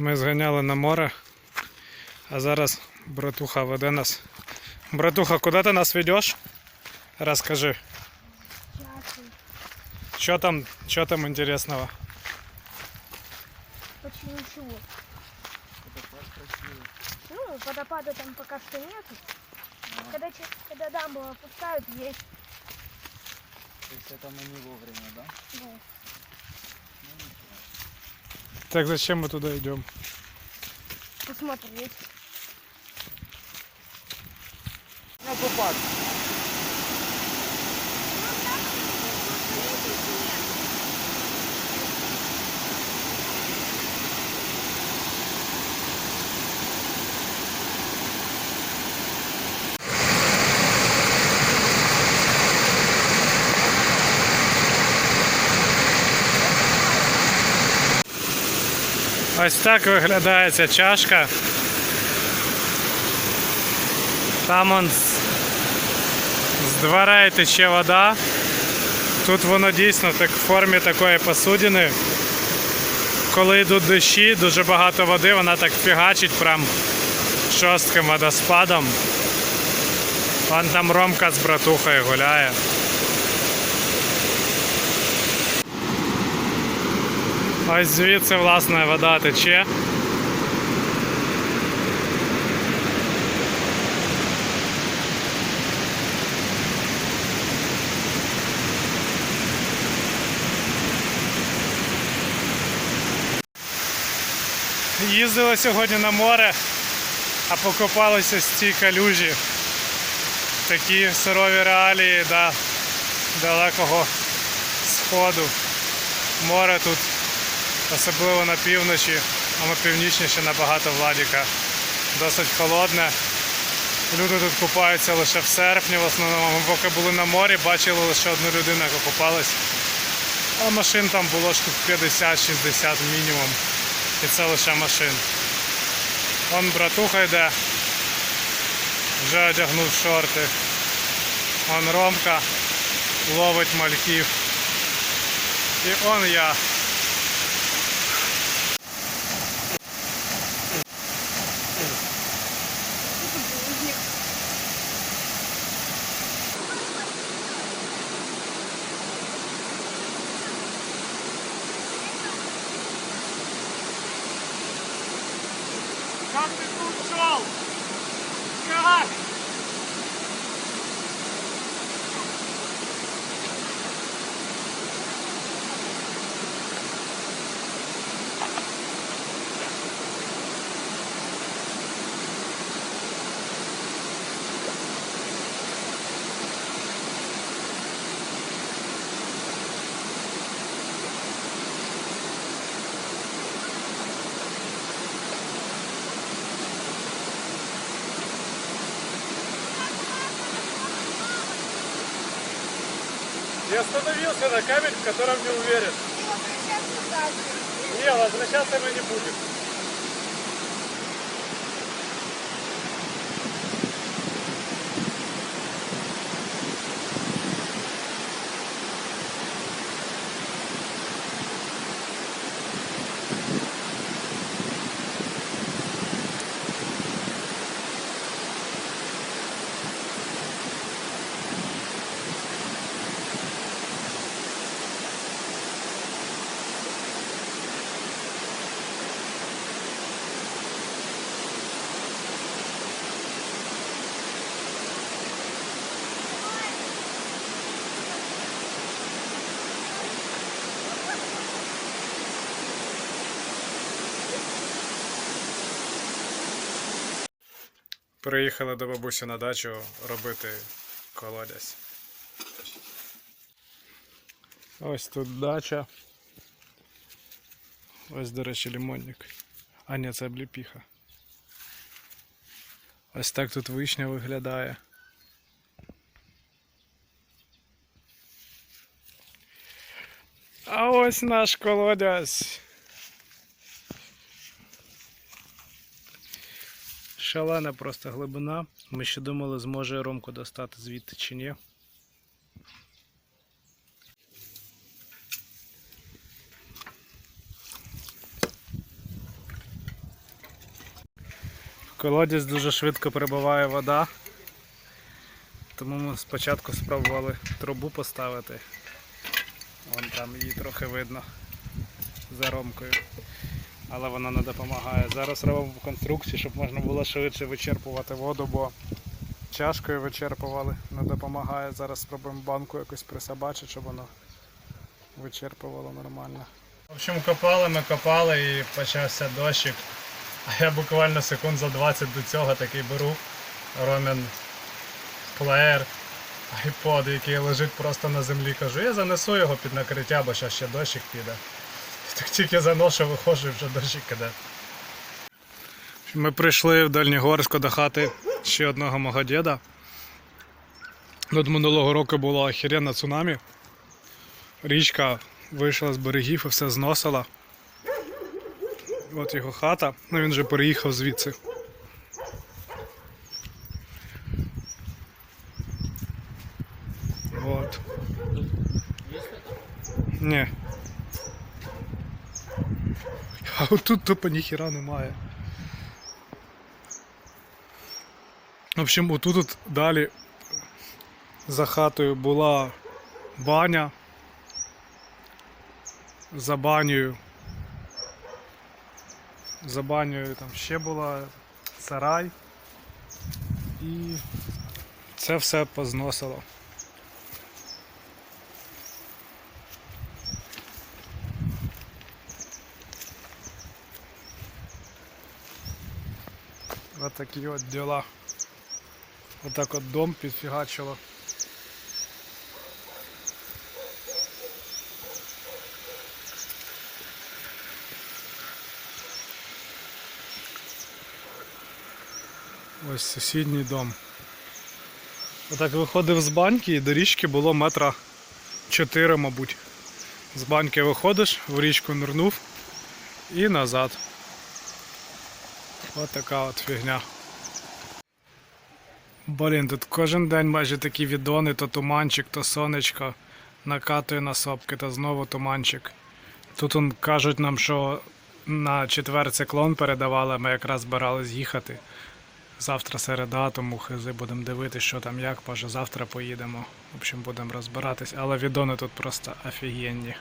Ми зганяли на море, а зараз братуха веде нас. Братуха, куди ти нас ведеш? Розкажи, що там, що там інтересного? Почти ничего. Ну, водопада там пока что нету. Когда, че- когда дамбу опускают, есть. То есть это мы не вовремя, да? Да. Так зачем мы туда идем? Посмотреть. На купаться. Ось так виглядає ця чашка. Там он з, дверей тече вода. Тут воно дійсно так в формі такої посудини. Коли йдуть дощі, дуже багато води, вона так фігачить прям жорстким водоспадом. Вон там Ромка з братухою гуляє. Ось звідси власне вода тече. Їздили сьогодні на море, а покопалися з цій калюжі. Такі сурові реалії да, далекого сходу. Море тут особливо на півночі, а ми північніше набагато Владіка. Досить холодне. Люди тут купаються лише в серпні, в основному. Ми поки були на морі, бачили лише одну людину, яка купалась. А машин там було штук 50-60 мінімум. І це лише машин. Вон братуха йде. Вже одягнув шорти. Вон Ромка ловить мальків. І он я. Captain Bunchal! Я остановился на камень, в котором не уверен. Не, возвращаться мы не будем. Приїхали до бабусі на дачу робити колодязь. Ось тут дача. Ось, до речі, лимонник. А ні, це обліпіха. Ось так тут вишня виглядає. А ось наш колодязь. Шалена просто глибина. Ми ще думали, зможе Ромку достати звідти чи ні. колодязь дуже швидко прибуває вода. Тому ми спочатку спробували трубу поставити. Вон там її трохи видно за ромкою. Але вона не допомагає. Зараз робимо конструкцію, щоб можна було швидше вичерпувати воду, бо чашкою вичерпували, не допомагає. Зараз спробуємо банку якось присобачити, щоб воно вичерпувало нормально. В общем, копали, ми копали і почався дощик. А я буквально секунд за 20 до цього такий беру Ромін плеєр, айпод, який лежить просто на землі. Кажу, я занесу його під накриття, бо зараз ще дощик піде. Тільки заношу, виходжу вже дощик іде. Ми прийшли в Дальнігорську до хати ще одного мого діда. Тут минулого року було охеренне цунамі. Річка вийшла з берегів і все зносила. От його хата, ну він же переїхав звідси. Вот. Ні. А отут тупо ніхіра немає. В общем, отут от далі за хатою була баня. За банею. За банею там ще була сарай. І це все позносило. Ось такі от діла. Отак от дом підфігачило. Ось сусідній дом. Отак виходив з баньки і до річки було метра 4, мабуть. З баньки виходиш, в річку нирнув і назад. Ось така от фігня. Блін, тут кожен день майже такі відони, то туманчик, то сонечко накатує на сопки, то знову туманчик. Тут он кажуть нам, що на четвер циклон передавали, ми якраз збирались їхати. Завтра середа, тому хизи будемо дивитися, що там як, може завтра поїдемо. В общем, будемо розбиратись, але відони тут просто офігенні.